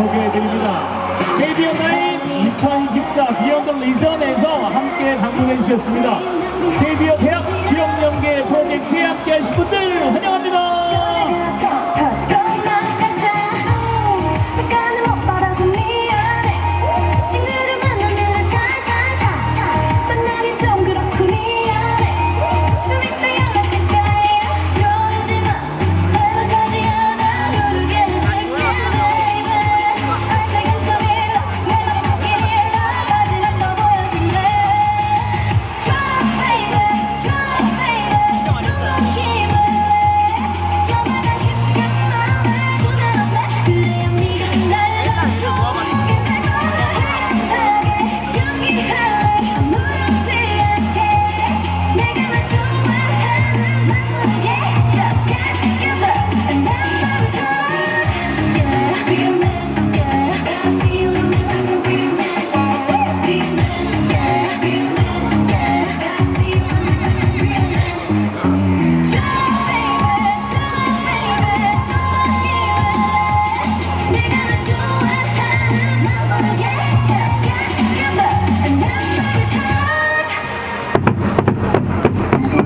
소개해드립니다. KBO 9 2024 비욘드 리전에서 함께 방문해 주셨습니다. KBO 대학 지역 연계 프로젝트에 함께 하신 분들 환영합니다. 다시